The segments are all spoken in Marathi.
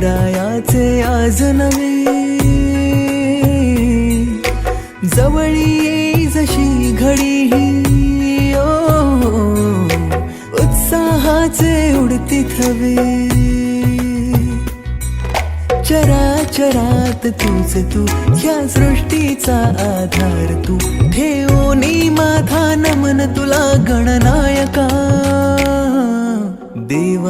गणरायाचे आज नवे जवळी ये जशी घडी ही ओ उत्साहाचे उडती थवे. चराचरात तूच तू ह्या सृष्टीचा आधार तू. ठेवणी माधा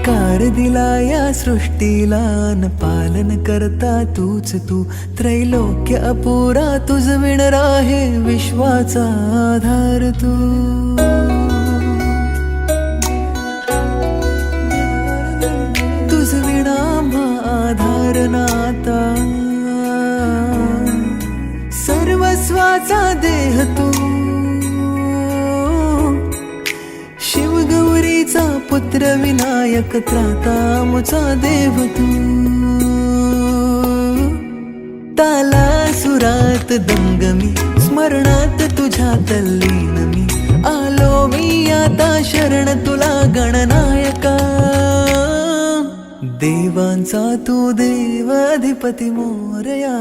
आकार दिला या सृष्टीला न पालन करता तूच तू. त्रैलोक्य अपुरा तुझ विणर आहे विश्वाचा आधार तू. तुझ विणा आधार नाता. सर्वस्वाचा देह तू. शिवगौरीचा पुत्र विनायक त्राता मुचा देव तू. ताला सुरात दंगमी स्मरणात तुझ्या तल्लीन मी. आलो मी आता शरण तुला गणनायका. देवांचा तू देव अधिपती मोरया.